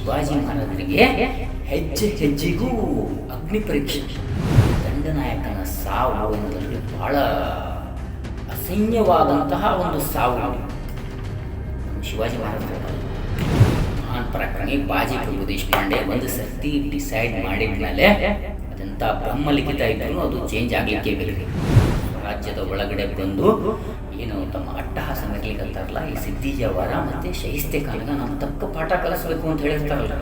ಶಿವಾಜಿ ಮಹಾರಾಜರಿಗೆ ಹೆಜ್ಜೆ ಹೆಜ್ಜೆಗೂ ಅಗ್ನಿ ಪರೀಕ್ಷೆ. ದಂಡನಾಯಕನ ಸಾವು ಎಂದಲ್ಲಿ ಬಹಳ ಅಸಹ್ಯವಾದಂತಹ ಒಂದು ಸಾವು. ಶಿವಾಜಿ ಮಹಾರಾಜರು ಮಹಾನ್ ಪರಾಕ್ರಮಿ ಬಾಜಿ ಪ್ರಭು ದೇಶಪಾಂಡೆ ಒಂದು ಸರ್ತಿ ಡಿಸೈಡ್ ಮಾಡಿದ ಮೇಲೆ ಅದೆಂಥ ಬ್ರಹ್ಮಲಿಖಿತ ಇದ್ದರೂ ಅದು ಚೇಂಜ್ ಆಗಲಿಕ್ಕೆ ಬೇರೆ ರಾಜ್ಯದ ಒಳಗಡೆ ಬಂದು ಏನು ತಮ್ಮ ಅಟ್ಟಹಾಸ ಅಂತಾರಲ್ಲ, ಈ ಸಿದ್ಧಿಜವರ ಮತ್ತೆ ಶೈಸ್ತೆ ನಾವು ತಕ್ಕ ಪಾಠ ಕಲಿಸ್ಬೇಕು ಅಂತ ಹೇಳಿರ್ತಾರಲ್ಲ.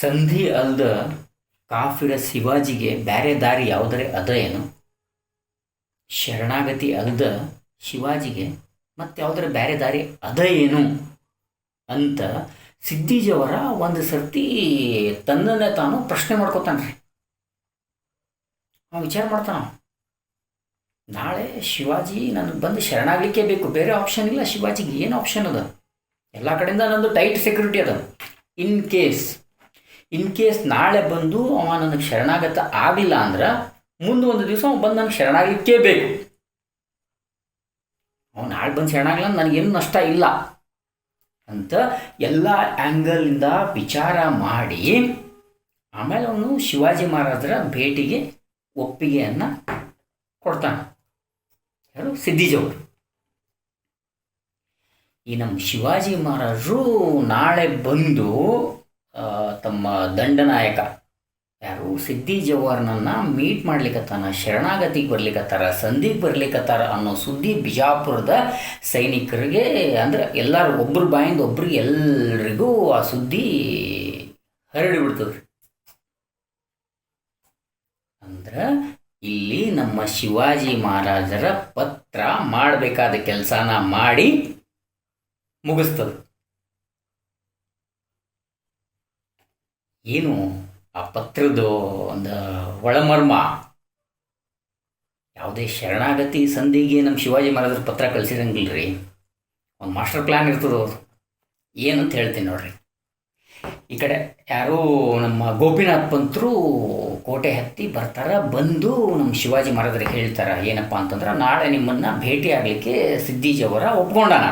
ಸಂಧಿ ಅಲ್ದ ಕಾಫಿರ ಶಿವಾಜಿಗೆ ಬ್ಯಾರೆ ದಾರಿ ಯಾವುದರೆ ಅದ ಏನು? ಶರಣಾಗತಿ ಅಲ್ದ ಶಿವಾಜಿಗೆ, ಮತ್ತೆ ಯಾವುದರ ಬೇರೆ ದಾರಿ ಅದ ಏನು? ಅಂತ ಸಿದ್ದೀಜವರ ಒಂದು ಸರ್ತಿ ತನ್ನನ್ನೇ ತಾನು ಪ್ರಶ್ನೆ ಮಾಡ್ಕೋತಾನ್ರಿ ಅವ ವಿಚಾರ ಮಾಡ್ತಾನ. ನಾಳೆ ಶಿವಾಜಿ ನನಗೆ ಬಂದು ಶರಣಾಗಲಿಕ್ಕೆ ಬೇಕು. ಬೇರೆ ಆಪ್ಷನ್ ಇಲ್ಲ. ಶಿವಾಜಿಗೆ ಏನು ಆಪ್ಷನ್ ಅದ? ಎಲ್ಲ ಕಡೆಯಿಂದ ನಂದು ಟೈಟ್ ಸೆಕ್ಯೂರಿಟಿ ಅದ. ಇನ್ ಕೇಸ್ ಇನ್ ಕೇಸ್ ನಾಳೆ ಬಂದು ಅವ ನನಗೆ ಶರಣಾಗತ ಆಗಲಿಲ್ಲ ಅಂದ್ರೆ ಮುಂದೆ ಒಂದು ದಿವಸ ಬಂದು ನನಗೆ ಶರಣಾಗಲಿಕ್ಕೇ ಬೇಕು. ಅವ ನಾಳೆ ಬಂದು ಶರಣಾಗಲ್ಲ ನನಗೇನು ನಷ್ಟ ಇಲ್ಲ. ಅಂತ ಎಲ್ಲ ಆ್ಯಂಗಲಿಂದ ವಿಚಾರ ಮಾಡಿ, ಆಮೇಲೆ ಅವನು ಶಿವಾಜಿ ಮಹಾರಾಜರ ಭೇಟಿಗೆ ಒಪ್ಪಿಗೆಯನ್ನು ಕೊಡ್ತಾನೆ. ಯಾರು? ಸಿದ್ದಿಜವರು ಈ ನಮ್ಮ ಶಿವಾಜಿ ಮಹಾರಾಜರು ನಾಳೆ ಬಂದು ತಮ್ಮ ದಂಡನಾಯಕ ಯಾರು? ಸಿದ್ದಿ ಜವಾರ್ನನ್ನು ಮೀಟ್ ಮಾಡ್ಲಿಕ್ಕತ್ತಾನ ಶರಣಾಗತಿಗೆ ಬರ್ಲಿಕ್ಕತ್ತಾರ ಸಂಧಿಗೆ ಬರ್ಲಿಕ್ಕತ್ತಾರ ಅನ್ನೋ ಸುದ್ದಿ ಬಿಜಾಪುರದ ಸೈನಿಕರಿಗೆ, ಅಂದ್ರೆ ಎಲ್ಲರೂ ಒಬ್ರ ಬಾಯಿಂದ ಒಬ್ರಿಗೆ ಎಲ್ರಿಗೂ ಆ ಸುದ್ದಿ ಹರಡಿ ಬಿಡ್ತದ್ರಿ. ಅಂದ್ರೆ ಇಲ್ಲಿ ನಮ್ಮ ಶಿವಾಜಿ ಮಹಾರಾಜರ ಪತ್ರ ಮಾಡಬೇಕಾದ ಕೆಲಸನ ಮಾಡಿ ಮುಗಿಸ್ತದೆ. ಏನು? ಆ ಪತ್ರದ್ದು ಒಂದು ಒಳಮರ್ಮ. ಯಾವುದೇ ಶರಣಾಗತಿ ಸಂಧಿಗೆ ನಮ್ಮ ಶಿವಾಜಿ ಮಹಾರಾಜರ ಪತ್ರ ಕಳಿಸಿರಂಗಿಲ್ರಿ. ಒಂದು ಮಾಸ್ಟರ್ ಪ್ಲ್ಯಾನ್ ಇರ್ತದೆ ಅವ್ರು ಏನಂತ ಹೇಳ್ತೀನಿ ನೋಡ್ರಿ. ಈ ಕಡೆ ಯಾರೋ ನಮ್ಮ ಗೋಪಿನಾಥ್ ಪಂತರು ಕೋಟೆ ಹತ್ತಿ ಬರ್ತಾರ, ಬಂದು ನಮ್ಮ ಶಿವಾಜಿ ಮಹಾರಾಜರಿಗೆ ಹೇಳ್ತಾರ, ಏನಪ್ಪ ಅಂತಂದ್ರೆ ನಾಳೆ ನಿಮ್ಮನ್ನು ಭೇಟಿ ಆಗಲಿಕ್ಕೆ ಸಿದ್ದಿಜವರ ಒಪ್ಕೊಂಡಾನ.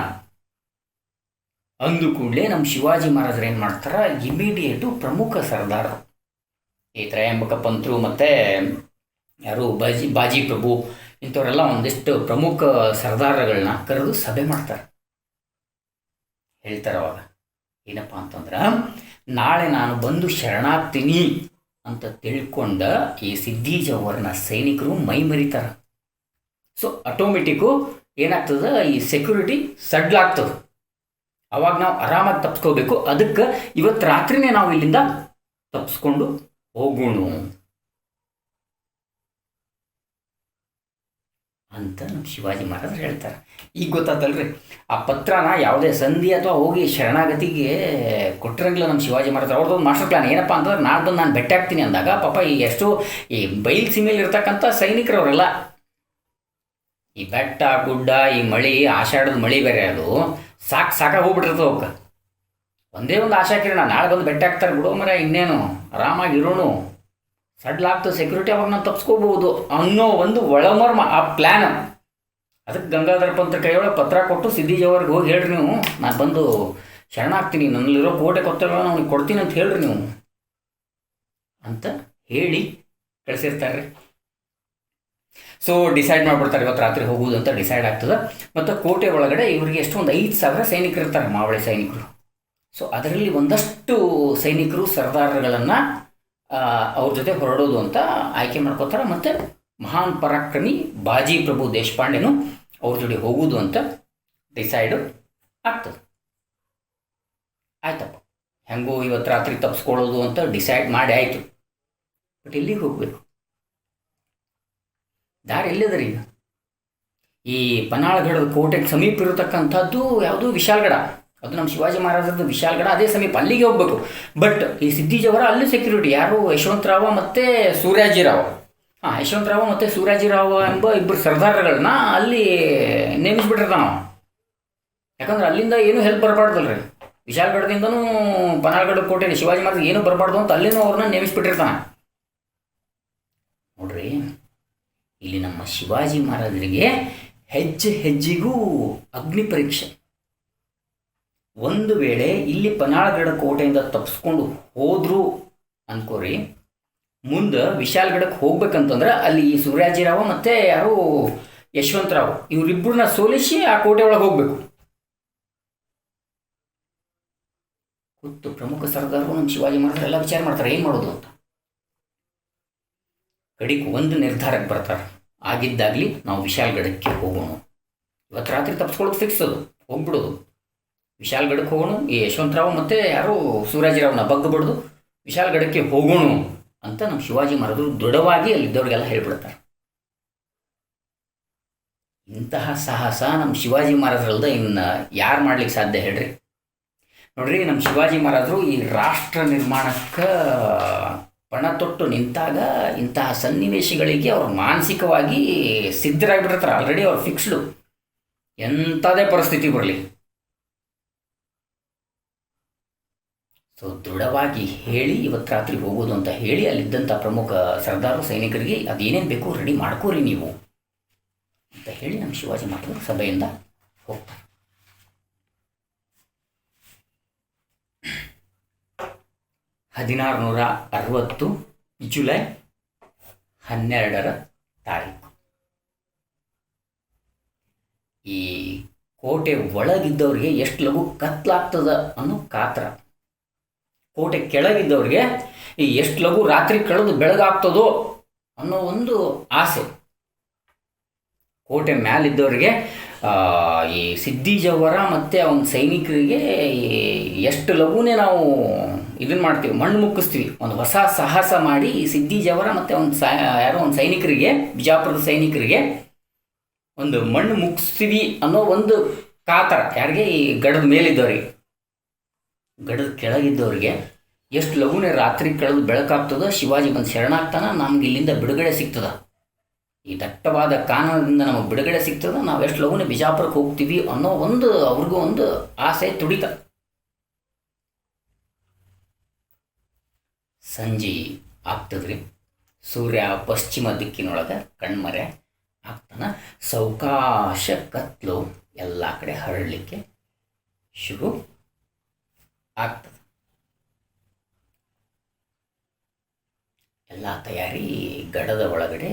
ಅಂದು ಕೂಡಲೇ ನಮ್ಮ ಶಿವಾಜಿ ಮಹಾರಾಜರು ಏನು ಮಾಡ್ತಾರ ಇಮಿಡಿಯೇಟು ಪ್ರಮುಖ ಸರ್ದಾರರು ಈ ತ್ರಯಂಬಕ ಪಂತರು ಮತ್ತು ಯಾರು ಬಾಜಿ ಬಾಜಿ ಪ್ರಭು ಇಂಥವರೆಲ್ಲ ಒಂದಿಷ್ಟು ಪ್ರಮುಖ ಸರ್ದಾರಗಳನ್ನ ಕರೆದು ಸಭೆ ಮಾಡ್ತಾರೆ. ಹೇಳ್ತಾರೆ ಅವಾಗ. ಏನಪ್ಪ ಅಂತಂದ್ರೆ, ನಾಳೆ ನಾನು ಬಂದು ಶರಣಾಗ್ತೀನಿ ಅಂತ ತಿಳ್ಕೊಂಡ ಈ ಸಿದ್ದಿಜವರ್ನ ಸೈನಿಕರು ಮೈ ಮರಿತಾರೆ. ಸೊ ಆಟೋಮೆಟಿಕ್ಕು ಏನಾಗ್ತದೆ, ಈ ಸೆಕ್ಯೂರಿಟಿ ಸಡ್ಲಾಗ್ತದೆ ಅವಾಗ ನಾವು ಆರಾಮಾಗಿ ತಪ್ಸ್ಕೋಬೇಕು. ಅದಕ್ಕೆ ಇವತ್ತು ರಾತ್ರಿನೇ ನಾವು ಇಲ್ಲಿಂದ ತಪ್ಪಿಸ್ಕೊಂಡು ಹೋಗೋಣ ಅಂತ ನಮ್ಮ ಶಿವಾಜಿ ಮಹಾರಾಜರು ಹೇಳ್ತಾರೆ. ಈಗ ಗೊತ್ತಾತಲ್ರಿ, ಆ ಪತ್ರನ ಯಾವುದೇ ಸಂಧಿ ಅಥವಾ ಹೋಗಿ ಶರಣಾಗತಿಗೆ ಕೊಟ್ಟಿರಂಗಿಲ್ಲ ನಮ್ಮ ಶಿವಾಜಿ ಮಹಾರಾಜರು. ಅವ್ರದ್ದೊಂದು ಮಾಸ್ಟರ್ ಪ್ಲಾನ್ ಏನಪ್ಪ ಅಂತಂದ್ರೆ ನಾಳೆ ಬಂದು ನಾನು ಬೆಟ್ಟ ಹಾಕ್ತೀನಿ ಅಂದಾಗ ಪಾಪ ಈ ಎಷ್ಟು ಈ ಬೈಲ್ ಸೀಮೆಯಲ್ಲಿ ಇರ್ತಕ್ಕಂಥ ಸೈನಿಕರವರೆಲ್ಲ, ಈ ಬೆಟ್ಟ, ಗುಡ್ಡ, ಈ ಮಳಿ, ಆಷಾಢದ ಮಳಿ ಬೇರೆ ಅದು, ಸಾಕು ಸಾಕಾಗಿ ಹೋಗ್ಬಿಟ್ಟಿರ್ತದೆ ಅವಕ್ಕೆ. ಒಂದೇ ಒಂದು ಆಶಾ ಕಿರಣ, ನಾಳೆ ಬಂದು ಬೆಟ್ಟ ಹಾಕ್ತಾರೆ ಬಿಡೋ ಮರ, ಇನ್ನೇನು? ಆರಾಮಾಗಿ ಇರೋಣ. ಸಡ್ಲಾಗ್ತದೆ ಸೆಕ್ಯೂರಿಟಿ ಅವಾಗ ನಾವು ತಪ್ಸ್ಕೋಬಹುದು ಅನ್ನೋ ಒಂದು ಒಳಮರ್ಮ, ಆ ಪ್ಲ್ಯಾನ್ ಅದಕ್ಕೆ ಗಂಗಾಧರ ಪಂತ್ರ ಕೈಯೊಳಗೆ ಪತ್ರ ಕೊಟ್ಟು ಸಿದ್ದಿಜವ್ರಿಗೆ ಹೋಗಿ ಹೇಳ್ರಿ ನೀವು. ನಾನು ಬಂದು ಶರಣಾಗ್ತೀನಿ ನನ್ನಲ್ಲಿರೋ ಕೋಟೆ ಕೊತ್ತಗಳನ್ನು ಅವ್ನಿಗೆ ಕೊಡ್ತೀನಿ ಅಂತ ಹೇಳ್ರಿ ನೀವು. ಅಂತ ಹೇಳಿ ಕಳಿಸಿರ್ತಾರೆ. ಸೊ ಡಿಸೈಡ್ ಮಾಡ್ಬಿಡ್ತಾರೆ ಇವತ್ತು ರಾತ್ರಿ ಹೋಗುವುದು ಅಂತ ಡಿಸೈಡ್ ಆಗ್ತದೆ. ಮತ್ತು ಕೋಟೆ ಒಳಗಡೆ ಇವರಿಗೆ ಎಷ್ಟೊಂದು ಐದು ಸಾವಿರ ಸೈನಿಕರು ಇರ್ತಾರೆ ಮಾವಳಿ ಸೈನಿಕರು. ಸೊ ಅದರಲ್ಲಿ ಒಂದಷ್ಟು ಸೈನಿಕರು ಸರ್ದಾರ್ಗಳನ್ನು ಅವ್ರ ಜೊತೆ ಹೊರಡೋದು ಅಂತ ಆಯ್ಕೆ ಮಾಡ್ಕೋತಾರೆ ಮತ್ತು ಮಹಾನ್ ಪರಾಕ್ರಮಿ ಬಾಜಿ ಪ್ರಭು ದೇಶಪಾಂಡೆನು ಅವ್ರ ಜೊತೆ ಹೋಗುವುದು ಅಂತ ಡಿಸೈಡು ಆಗ್ತದೆ. ಆಯ್ತಪ್ಪ. ಹೆಂಗೋ ಇವತ್ತು ರಾತ್ರಿ ತಪ್ಪಿಸ್ಕೊಳ್ಳೋದು ಅಂತ ಡಿಸೈಡ್ ಮಾಡಿ ಆಯಿತು. ಬಟ್ ಎಲ್ಲಿಗೆ ಹೋಗಬೇಕು? ದಾರಿ ಎಲ್ಲಿದ್ರಿ ಈಗ? ಈ ಪನಾಳಗಡದ ಕೋಟೆಗೆ ಸಮೀಪ ಇರತಕ್ಕಂಥದ್ದು ಯಾವುದು ವಿಶಾಲ್ಗಢ. ಅದು ನಮ್ಮ ಶಿವಾಜಿ ಮಹಾರಾಜರದ್ದು ವಿಶಾಲಗಡ ಅದೇ ಸಮೀಪ ಅಲ್ಲಿಗೆ ಹೋಗ್ಬೇಕು. ಬಟ್ ಈ ಸಿದ್ದಿಜವರ ಅಲ್ಲಿ ಸೆಕ್ಯೂರಿಟಿ ಯಾರು ಯಶವಂತರಾವ ಮತ್ತು ಸೂರ್ಯಾಜಿರಾವ್ ಹಾಂ ಯಶವಂತರಾವ ಮತ್ತು ಸೂರ್ಯಾಜಿರಾವ್ ಎಂಬ ಇಬ್ಬರು ಸರ್ದಾರ್ಗಳನ್ನ ಅಲ್ಲಿ ನೇಮಿಸ್ಬಿಟ್ಟಿರ್ತಾನ ನಾವು ಯಾಕಂದ್ರೆ ಅಲ್ಲಿಂದ ಏನು ಹೆಲ್ಪ್ ಬರಬಾರ್ದಲ್ರಿ. ವಿಶಾಲಗಢದಿಂದನೂ ಪನಾಳಗಢ ಕೋಟೆ ಶಿವಾಜಿ ಮಹಾರಾಜ್ ಏನು ಬರಬಾರ್ದು ಅಂತ ಅಲ್ಲಿನೂ ಅವ್ರನ್ನ ನೇಮಿಸ್ಬಿಟ್ಟಿರ್ತಾನೆ. ನೋಡ್ರಿ ಇಲ್ಲಿ ನಮ್ಮ ಶಿವಾಜಿ ಮಹಾರಾಜರಿಗೆ ಹೆಜ್ಜೆ ಹೆಜ್ಜೆಗೂ ಅಗ್ನಿ ಪರೀಕ್ಷೆ. ಒಂದು ವೇಳೆ ಇಲ್ಲಿ ಪನಾಳಗಡ ಕೋಟೆಯಿಂದ ತಪ್ಪಿಸ್ಕೊಂಡು ಹೋದ್ರು ಅನ್ಕೋರಿ. ಮುಂದೆ ವಿಶಾಲ್ಗಡಕ್ಕೆ ಹೋಗ್ಬೇಕಂತಂದ್ರೆ ಅಲ್ಲಿ ಈ ಸೂರ್ಯಾಜಿರಾವ್ ಮತ್ತೆ ಯಾರು ಯಶವಂತರಾವ್ ಇವರಿಬ್ಬರನ್ನ ಸೋಲಿಸಿ ಆ ಕೋಟೆ ಒಳಗೆ ಹೋಗ್ಬೇಕು. ಗೊತ್ತು, ಪ್ರಮುಖ ಸರ್ದಾರರು ನಮ್ಮ ಶಿವಾಜಿ ಎಲ್ಲ ವಿಚಾರ ಮಾಡ್ತಾರೆ, ಏನು ಮಾಡೋದು ಅಂತ. ಗಡಿಗೆ ಒಂದು ನಿರ್ಧಾರಕ್ಕೆ ಬರ್ತಾರೆ. ಆಗಿದ್ದಾಗಲಿ ನಾವು ವಿಶಾಲ್ಗಡಕ್ಕೆ ಹೋಗೋಣ. ಇವತ್ತು ರಾತ್ರಿ ತಪ್ಪಿಸ್ಕೊಳ್ಳೋದು ಫಿಕ್ಸ್ ಅದು, ಹೋಗ್ಬಿಡೋದು. ವಿಶಾಲ್ಗಢಕ್ಕೆ ಹೋಗೋಣ. ಈ ಯಶವಂತರಾವ್ ಮತ್ತು ಯಾರು ಸೂರಾಜಿರಾವ್ನ ಬಗ್ಗ ಬಡ್ದು ವಿಶಾಲ್ಗಢಕ್ಕೆ ಹೋಗೋಣ ಅಂತ ನಮ್ಮ ಶಿವಾಜಿ ಮಹಾರಾಜರು ದೃಢವಾಗಿ ಅಲ್ಲಿದ್ದವ್ರಿಗೆಲ್ಲ ಹೇಳ್ಬಿಡ್ತಾರೆ. ಇಂತಹ ಸಾಹಸ ನಮ್ಮ ಶಿವಾಜಿ ಮಹಾರಾಜರಲ್ದ ಇನ್ನು ಯಾರು ಮಾಡ್ಲಿಕ್ಕೆ ಸಾಧ್ಯ ಹೇಳ್ರಿ? ನೋಡ್ರಿ, ನಮ್ಮ ಶಿವಾಜಿ ಮಹಾರಾಜರು ಈ ರಾಷ್ಟ್ರ ನಿರ್ಮಾಣಕ್ಕೆ ಪಣ ತೊಟ್ಟು ನಿಂತಾಗ ಇಂತಹ ಸನ್ನಿವೇಶಗಳಿಗೆ ಅವ್ರು ಮಾನಸಿಕವಾಗಿ ಸಿದ್ಧರಾಗಿಬಿಟ್ಟಿರ್ತಾರೆ. ಆಲ್ರೆಡಿ ಅವ್ರು ಫಿಕ್ಸ್ಡು ಎಂಥದೇ ಪರಿಸ್ಥಿತಿ ಬರಲಿ. ದೃಢವಾಗಿ ಹೇಳಿ ಇವತ್ತು ರಾತ್ರಿ ಹೋಗೋದು ಅಂತ ಹೇಳಿ ಅಲ್ಲಿದ್ದಂಥ ಪ್ರಮುಖ ಸರ್ದಾರು ಸೈನಿಕರಿಗೆ ಅದೇನೇನು ಬೇಕು ರೆಡಿ ಮಾಡ್ಕೋರಿ ನೀವು. ಅಂತ ಹೇಳಿ ನಮ್ಮ ಶಿವಾಜಿ ಮಹಾರಾಜರು ಸಭೆಯಿಂದ ಹೋಗ್ತಾರೆ ಹದಿನಾರು ನೂರ ಅರವತ್ತು ಜುಲೈ ಹನ್ನೆರಡರ ತಾರೀಕು. ಈ ಕೋಟೆ ಒಳಗಿದ್ದವರಿಗೆ ಎಷ್ಟು ಲಘು ಕತ್ಲಾಗ್ತದ ಅನ್ನೋ ಕಾತರ. ಕೋಟೆ ಕೆಳಗಿದ್ದವ್ರಿಗೆ ಈ ಎಷ್ಟು ಲಘು ರಾತ್ರಿ ಕಳೆದು ಬೆಳಗಾಗ್ತದೋ ಅನ್ನೋ ಒಂದು ಆಸೆ. ಕೋಟೆ ಮ್ಯಾಲಿದ್ದವ್ರಿಗೆ ಈ ಸಿದ್ದಿ ಜವರ ಮತ್ತು ಅವನ ಸೈನಿಕರಿಗೆ ಎಷ್ಟು ಲಘುನೇ ನಾವು ಇದನ್ನ ಮಾಡ್ತೀವಿ, ಮಣ್ಣು ಮುಕ್ಕಿಸ್ತೀವಿ. ಒಂದು ಹೊಸ ಸಾಹಸ ಮಾಡಿ ಈ ಸಿದ್ದಿ ಜವರ ಮತ್ತು ಒಂದು ಸಾ, ಯಾರೋ ಒಂದು ಸೈನಿಕರಿಗೆ, ಬಿಜಾಪುರದ ಸೈನಿಕರಿಗೆ ಒಂದು ಮಣ್ಣು ಮುಗಿಸ್ತೀವಿ ಅನ್ನೋ ಒಂದು ಕಾತರ. ಯಾರಿಗೆ? ಈ ಗಡದ ಮೇಲಿದ್ದವ್ರಿಗೆ. ಗಡದ ಕೆಳಗಿದ್ದವ್ರಿಗೆ ಎಷ್ಟು ಲಘುನೆ ರಾತ್ರಿ ಕಳೆದು ಬೆಳಕಾಗ್ತದ ಶಿವಾಜಿ ಬಂದು ಶರಣಾಗ್ತಾನ, ನಮ್ಗೆ ಇಲ್ಲಿಂದ ಬಿಡುಗಡೆ ಸಿಗ್ತದ. ಈ ದಟ್ಟವಾದ ಕಾನನದಿಂದ ನಮಗೆ ಬಿಡುಗಡೆ ಸಿಗ್ತದ, ನಾವು ಎಷ್ಟು ಲಘುನೆ ಬಿಜಾಪುರಕ್ಕೆ ಹೋಗ್ತೀವಿ ಅನ್ನೋ ಒಂದು ಅವ್ರಿಗೂ ಒಂದು ಆಸೆ ತುಡಿತ. ಸಂಜೆ ಆಗ್ತದ್ರಿ. ಸೂರ್ಯ ಪಶ್ಚಿಮ ದಿಕ್ಕಿನೊಳಗೆ ಕಣ್ಮರೆ ಆಗ್ತಾನ. ಸೌಕಾಶ ಕತ್ಲು ಎಲ್ಲ ಕಡೆ ಹರಡಲಿಕ್ಕೆ ಶುರು ಆಗ್ತದೆ ಎಲ್ಲ ತಯಾರಿ ಗಡದ ಒಳಗಡೆ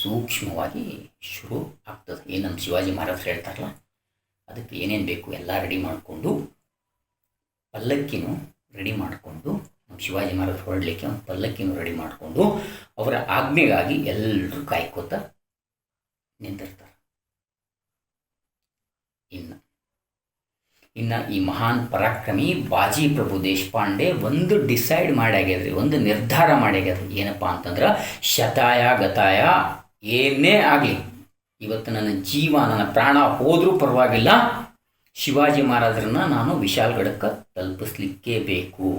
ಸೂಕ್ಷ್ಮವಾಗಿ ಶುರು ಆಗ್ತದೆ. ಏನು ನಮ್ಮ ಶಿವಾಜಿ ಮಹಾರಾಜರು ಹೇಳ್ತಾರಲ್ಲ, ಅದಕ್ಕೆ ಏನೇನು ಬೇಕು ಎಲ್ಲ ರೆಡಿ ಮಾಡಿಕೊಂಡು, ಪಲ್ಲಕ್ಕಿನೂ ರೆಡಿ ಮಾಡಿಕೊಂಡು, ನಮ್ಮ ಶಿವಾಜಿ ಮಹಾರಾಜ್ ಹೊರಡಲಿಕ್ಕೆ ಒಂದು ಪಲ್ಲಕ್ಕಿನೂ ರೆಡಿ ಮಾಡಿಕೊಂಡು, ಅವರ ಆಜ್ಞೆಗಾಗಿ ಎಲ್ಲರೂ ಕಾಯ್ಕೋತ ನಿಂತಿರ್ತಾರೆ ಇನ್ನು ಇನ್ನು ಈ ಮಹಾನ್ ಪರಾಕ್ರಮಿ ಬಾಜಿ ಪ್ರಭು ದೇಶಪಾಂಡೆ ಒಂದು ಡಿಸೈಡ್ ಮಾಡ್ಯಾಗ್ಯದ್ರಿ ಒಂದು ನಿರ್ಧಾರ ಮಾಡ್ಯಾಗ್ಯದ್ರಿ ಏನಪ್ಪ ಅಂತಂದ್ರೆ ಶತಾಯ, ಗತಾಯ ಏನೇ ಆಗಲಿ, ಇವತ್ತು ನನ್ನ ಜೀವ, ನನ್ನ ಪ್ರಾಣ ಹೋದರೂ ಪರವಾಗಿಲ್ಲ, ಶಿವಾಜಿ ಮಹಾರಾಜರನ್ನ ನಾನು ವಿಶಾಲ್ಗಡಕ್ಕೆ ತಲುಪಿಸ್ಲಿಕ್ಕೆ ಬೇಕು.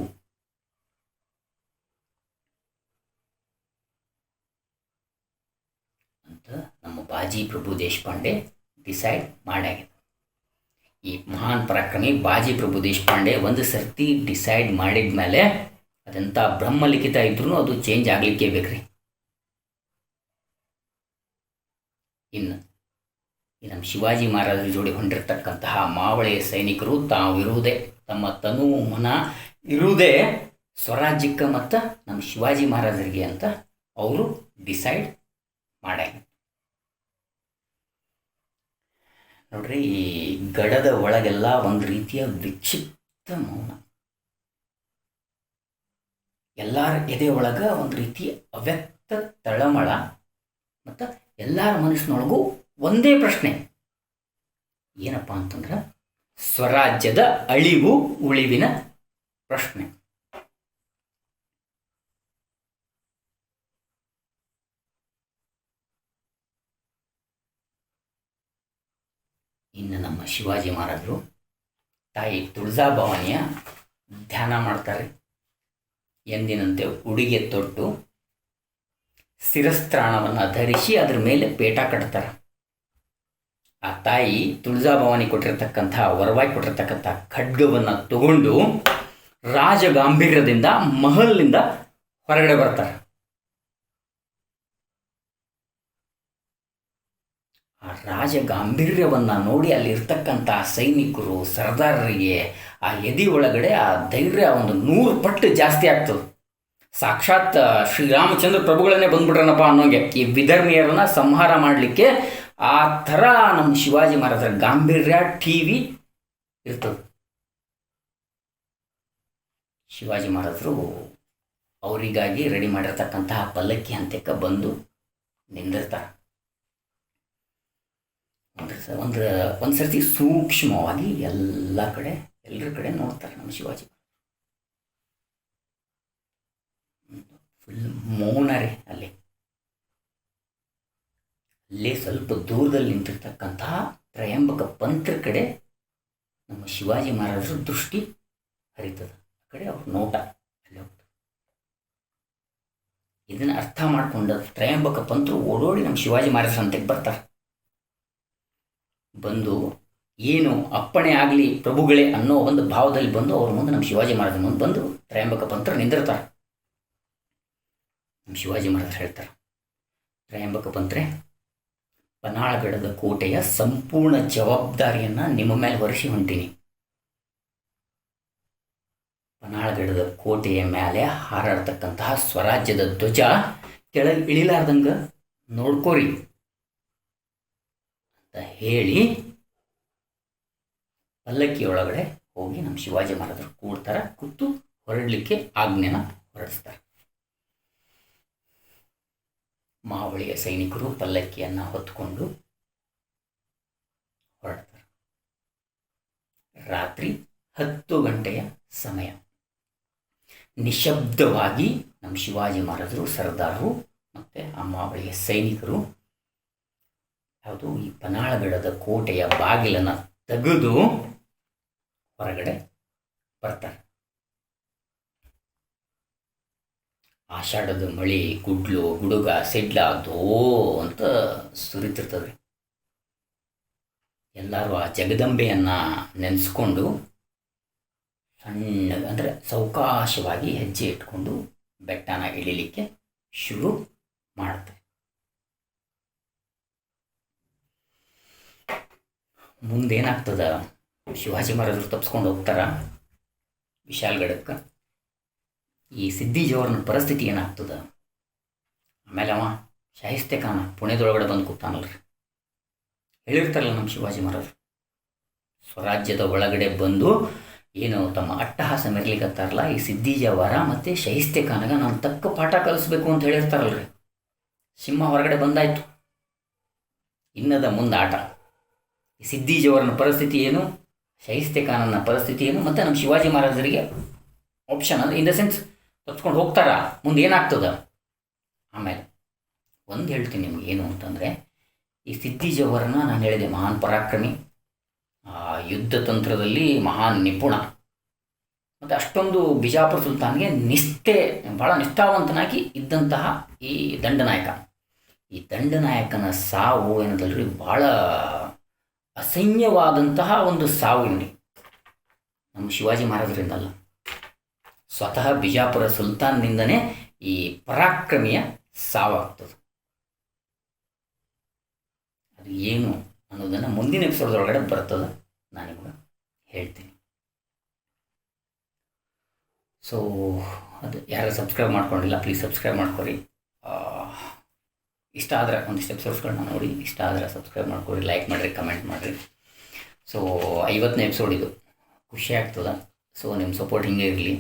ಅಂತ ನಮ್ಮ ಬಾಜಿ ಪ್ರಭು ದೇಶಪಾಂಡೆ ಡಿಸೈಡ್ ಮಾಡ್ಯಾಗಿದೆ ಈ ಮಹಾನ್ ಪರಾಕ್ರಮಿ ಬಾಜಿ ಪ್ರಭು ದೇಶಪಾಂಡೆ ಒಂದು ಸರ್ತಿ ಡಿಸೈಡ್ ಮಾಡಿದ ಮೇಲೆ ಅದೆಂಥ ಬ್ರಹ್ಮಲಿಖಿತ ಇದ್ರೂ ಅದು ಚೇಂಜ್ ಆಗಲಿಕ್ಕೆ ಬೇಕ್ರಿ. ಇನ್ನು ನಮ್ಮ ಶಿವಾಜಿ ಮಹಾರಾಜರ ಜೋಡಿ ಹೊಂದಿರತಕ್ಕಂತಹ ಮಾವಳೆಯ ಸೈನಿಕರು ತಾವಿರುವುದೇ ತಮ್ಮ ತನು ಮನ ಇರುವುದೇ ಸ್ವರಾಜ್ಯಕ್ಕೆ ಮತ್ತು ನಮ್ಮ ಶಿವಾಜಿ ಮಹಾರಾಜರಿಗೆ ಅಂತ ಅವರು ಡಿಸೈಡ್ ಮಾಡ್ಯಾರ ನೋಡ್ರಿ, ಈ ಗಡದ ಒಳಗೆಲ್ಲ ಒಂದು ರೀತಿಯ ವಿಕ್ಷಿಪ್ತ ಮೌನ. ಎಲ್ಲರ ಎದೆ ಒಳಗೆ ಒಂದು ರೀತಿಯ ಅವ್ಯಕ್ತ ತಳಮಳ. ಮತ್ತು ಎಲ್ಲರ ಮನಸ್ಸಿನೊಳಗೂ ಒಂದೇ ಪ್ರಶ್ನೆ. ಏನಪ್ಪ ಅಂತಂದ್ರೆ, ಸ್ವರಾಜ್ಯದ ಅಳಿವು ಉಳಿವಿನ ಪ್ರಶ್ನೆ. ಇನ್ನು ನಮ್ಮ ಶಿವಾಜಿ ಮಹಾರಾಜರು. ತಾಯಿ ತುಳಜಾಭವಾನಿಯ ಧ್ಯಾನ ಮಾಡ್ತಾರೆ. ಎಂದಿನಂತೆ ಉಡುಗೆ ತೊಟ್ಟು ಶಿರಸ್ತ್ರಾಣವನ್ನು ಧರಿಸಿ ಅದರ ಮೇಲೆ ಪೇಟ ಕಟ್ತಾರೆ. ಆ ತಾಯಿ ತುಳಜಾಭವಾನಿ ಕೊಟ್ಟಿರತಕ್ಕಂಥ ವರವಾಗಿ ಕೊಟ್ಟಿರತಕ್ಕಂಥ ಖಡ್ಗವನ್ನು ತಗೊಂಡು ರಾಜಗಾಂಭೀರ್ಯದಿಂದ ಮಹಲ್ನಿಂದ ಹೊರಗಡೆ ಬರ್ತಾರೆ ಆ ರಾಜ ಗಾಂಭೀರ್ಯವನ್ನು ನೋಡಿ ಅಲ್ಲಿರ್ತಕ್ಕಂಥ ಸೈನಿಕರು, ಸರ್ದಾರರಿಗೆ ಆ ಎದಿ ಒಳಗಡೆ ಆ ಧೈರ್ಯ ಒಂದು ನೂರು ಪಟ್ಟು ಜಾಸ್ತಿ ಆಗ್ತದೆ. ಸಾಕ್ಷಾತ್ ಶ್ರೀರಾಮಚಂದ್ರ ಪ್ರಭುಗಳನ್ನೇ ಬಂದ್ಬಿಟ್ರನಪ್ಪ ಅನ್ನೋಂಗೆ. ಈ ವಿಧರ್ಮೀಯರನ್ನ ಸಂಹಾರ ಮಾಡಲಿಕ್ಕೆ ಆ ಥರ ನಮ್ಮ ಶಿವಾಜಿ ಮಹಾರಾಜರ ಗಾಂಭೀರ್ಯ ಟಿ ವಿ ಇರ್ತದೆ. ಶಿವಾಜಿ ಮಹಾರಾಜರು ಅವರಿಗಾಗಿ ರೆಡಿ ಮಾಡಿರ್ತಕ್ಕಂತಹ ಪಲ್ಲಕ್ಕಿ ಹಂತಕ್ಕೆ ಬಂದು ನಿಂದಿರ್ತಾರೆ. ಒಂದು ಒಂದು ಸರ್ತಿ ಸೂಕ್ಷ್ಮವಾಗಿ ಎಲ್ಲ ಕಡೆ ಎಲ್ಲರ ಕಡೆ ನೋಡ್ತಾರೆ ನಮ್ಮ ಶಿವಾಜಿ. ಫುಲ್ ಮೌನ ರೀ ಅಲ್ಲಿ. ಅಲ್ಲೇ ಸ್ವಲ್ಪ ದೂರದಲ್ಲಿ ನಿಂತಿರ್ತಕ್ಕಂತಹ ತ್ರಯಂಬಕ ಪಂತ್ರ ಕಡೆ ನಮ್ಮ ಶಿವಾಜಿ ಮಹಾರಾಜರು ದೃಷ್ಟಿ ಹರಿತದ. ಆ ಕಡೆ ಅವ್ರ ನೋಟ ಅಲ್ಲಿ ಹೋಗ್ತದೆ. ಇದನ್ನು ಅರ್ಥ ಮಾಡ್ಕೊಂಡ ತ್ರಯಂಬಕ ಪಂತ್ರ ಓಡೋಡಿ ನಮ್ಮ ಶಿವಾಜಿ ಮಹಾರಾಜರ ಸಂತೆಗೆ ಬರ್ತಾರೆ. ಬಂದು ಏನು ಅಪ್ಪಣೆ ಆಗಲಿ ಪ್ರಭುಗಳೇ ಅನ್ನೋ ಒಂದು ಭಾವದಲ್ಲಿ ಬಂದು ಅವ್ರ ಮುಂದೆ ನಮ್ಮ ಶಿವಾಜಿ ಮಹಾರಾಜನ ಮುಂದೆ ಬಂದು ತ್ರಯಂಬಕ ಪಂತ್ರ ನಿಂದಿರ್ತಾರೆ. ನಮ್ಮ ಶಿವಾಜಿ ಮಹಾರಾಜ ಹೇಳ್ತಾರೆ, ತ್ರಯಂಬಕ ಪಂತ್ರೆ ಪನಾಳಗಡದ ಕೋಟೆಯ ಸಂಪೂರ್ಣ ಜವಾಬ್ದಾರಿಯನ್ನು ನಿಮ್ಮ ಮೇಲೆ ಹೊರಿಸಿ ಹೊಂಟೀನಿ. ಪನಾಳಗಡದ ಕೋಟೆಯ ಮೇಲೆ ಹಾರಾಡ್ತಕ್ಕಂತಹ ಸ್ವರಾಜ್ಯದ ಧ್ವಜ ಕೆಳಗೆ ಇಳಿಲಾರ್ದಂಗೆ ನೋಡ್ಕೋರಿ. ಅಂತ ಹೇಳಿ ಪಲ್ಲಕ್ಕಿಯೊಳಗಡೆ ಹೋಗಿ ನಮ್ಮ ಶಿವಾಜಿ ಮಹಾರಾಜರು ಕೂಡ್ತಾರೆ, ಕೂತು ಹೊರಡಲಿಕ್ಕೆ ಆಜ್ಞೆನ ಹೊರಡಿಸ್ತಾರೆ. ಮಾವಳಿಯ ಸೈನಿಕರು ಪಲ್ಲಕ್ಕಿಯನ್ನು ಹೊತ್ಕೊಂಡು ಹೊರಡ್ತಾರೆ. ರಾತ್ರಿ ಹತ್ತು ಗಂಟೆಯ ಸಮಯ. ನಿಶಬ್ದವಾಗಿ ನಮ್ಮ ಶಿವಾಜಿ ಮಹಾರಾಜರು, ಸರ್ದಾರರು ಮತ್ತು ಆ ಮಾವಳಿಯ ಸೈನಿಕರು ಯಾವುದು ಈ ಪನಾಳಗಡದ ಕೋಟೆಯ ಬಾಗಿಲನ್ನು ತೆಗೆದು ಹೊರಗಡೆ ಬರ್ತಾರೆ. ಆಷಾಢದ ಮಳೆ, ಗುಡ್ಲು, ಗುಡುಗ, ಸಿಡ್ಲ ದೋ ಅಂತ ಸುರಿತಿರ್ತದೆ. ಎಲ್ಲರೂ ಆ ಜಗದಂಬೆಯನ್ನು ನೆನೆಸ್ಕೊಂಡು ಸಣ್ಣ, ಅಂದರೆ ಸಾವಕಾಶವಾಗಿ ಹೆಜ್ಜೆ ಇಟ್ಕೊಂಡು ಬೆಟ್ಟನ ಇಳಿಲಿಕ್ಕೆ ಶುರು ಮಾಡ್ತಾರೆ. ಮುಂದೇನಾಗ್ತದ? ಶಿವಾಜಿ ಮಹಾರಾಜರು ತಪ್ಪಿಸ್ಕೊಂಡು ಹೋಗ್ತಾರ? ವಿಶಾಲ್ಗಡಕ್ಕೆ? ಈ ಸಿದ್ದಿಜವರ್ನ ಪರಿಸ್ಥಿತಿ ಏನಾಗ್ತದ? ಆಮೇಲೆ ಅವ ಶಾಹಿಸ್ತೆ ಖಾನ ಪುಣೆದೊಳಗಡೆ ಬಂದು ಕೂತಾನಲ್ರಿ. ಹೇಳಿರ್ತಾರಲ್ಲ ನಮ್ಮ ಶಿವಾಜಿ ಮಹಾರಾಜರು. ಸ್ವರಾಜ್ಯದ ಒಳಗಡೆ ಬಂದು ಏನು ತಮ್ಮ ಅಟ್ಟಹಾಸ ಮೆರಲಿಕ್ಕತ್ತಾರಲ್ಲ ಈ ಸಿದ್ದಿಜವರ ಮತ್ತು ಶಹಿಸ್ತೆ ಖಾನಗ ನಾನು ತಕ್ಕ ಪಾಠ ಕಲಿಸ್ಬೇಕು ಅಂತ ಹೇಳಿರ್ತಾರಲ್ರಿ. ಸಿಂಹ ಹೊರಗಡೆ ಬಂದಾಯ್ತು. ಇನ್ನದ ಮುಂದಾಟ ಸಿದ್ದಿಜವರನ ಪರಿಸ್ಥಿತಿ ಏನು ಶೈಸ್ತೆ ಖಾನನ ಪರಿಸ್ಥಿತಿ ಏನು ಮತ್ತು ನಮ್ಮ ಶಿವಾಜಿ ಮಹಾರಾಜರಿಗೆ ಆಪ್ಷನ್ ಅಂದರೆ ಇನ್ ದ ಸೆನ್ಸ್ ತಪ್ಸ್ಕೊಂಡು ಹೋಗ್ತಾರ? ಮುಂದೆ ಏನಾಗ್ತದ? ಆಮೇಲೆ ಒಂದು ಹೇಳ್ತೀನಿ ನಿಮ್ಗೆ ಏನು ಅಂತಂದರೆ, ಈ ಸಿದ್ದೀಜವರನ್ನ ನಾನು ಹೇಳಿದೆ, ಮಹಾನ್ ಪರಾಕ್ರಮಿ, ಆ ಯುದ್ಧ ತಂತ್ರದಲ್ಲಿ ಮಹಾನ್ ನಿಪುಣ. ಮತ್ತು ಅಷ್ಟೊಂದು ಬಿಜಾಪುರ ಸುಲ್ತಾನ್ಗೆ ನಿಷ್ಠೆ ಭಾಳ ನಿಷ್ಠಾವಂತನಾಗಿ ಇದ್ದಂತಹ ಈ ದಂಡನಾಯಕ. ಈ ದಂಡನಾಯಕನ ಸಾವು ಏನದಲ್ರಿ ಭಾಳ ಅಸಹ್ಯವಾದಂತಹ ಒಂದು ಸಾವು ಇಲ್ಲಿ. ನಮ್ಮ ಶಿವಾಜಿ ಮಹಾರಾಜರಿಂದಲ್ಲ. ಸ್ವತಃ ಬಿಜಾಪುರ ಸುಲ್ತಾನ್ನಿಂದನೇ ಈ ಪರಾಕ್ರಮಿಯ ಸಾವಾಗ್ತದೆ. ಅದು ಏನು ಅನ್ನೋದನ್ನು ಮುಂದಿನ ಎಪಿಸೋಡ್ದೊಳಗಡೆ ಬರ್ತದೆ. ನಾನು ಇವಾಗ ಹೇಳ್ತೀನಿ. ಸೊ ಅದು ಯಾರು ಸಬ್ಸ್ಕ್ರೈಬ್ ಮಾಡ್ಕೊಂಡಿಲ್ಲ ಪ್ಲೀಸ್ ಸಬ್ಸ್ಕ್ರೈಬ್ ಮಾಡ್ಕೊರಿ ಆ, ಇಷ್ಟ ಆದರೆ ಒಂದಿಷ್ಟು ಎಪಿಸೋಡ್ಸ್ಗಳನ್ನ ನೋಡಿ, ಇಷ್ಟ ಆದರೆ ಸಬ್ಸ್ಕ್ರೈಬ್ ಮಾಡ್ಕೊಡಿ ಲೈಕ್ ಮಾಡಿರಿ ಕಮೆಂಟ್ ಮಾಡಿರಿ. ಸೊ ಐವತ್ತನೇ ಎಪಿಸೋಡ್ ಇದು. ಖುಷಿ ಆಗ್ತದ. ಸೊ ನಿಮ್ಮ ಸಪೋರ್ಟ್ ಹಿಂಗೆ ಇರಲಿ.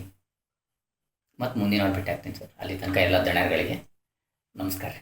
ಮತ್ತು ಮುಂದಿನ ಭೇಟಿ ಆಗ್ತೀನಿ ಸರ್. ಅಲ್ಲಿ ತನಕ ಎಲ್ಲ ದಣರ್ಗಳಿಗೆ ನಮಸ್ಕಾರ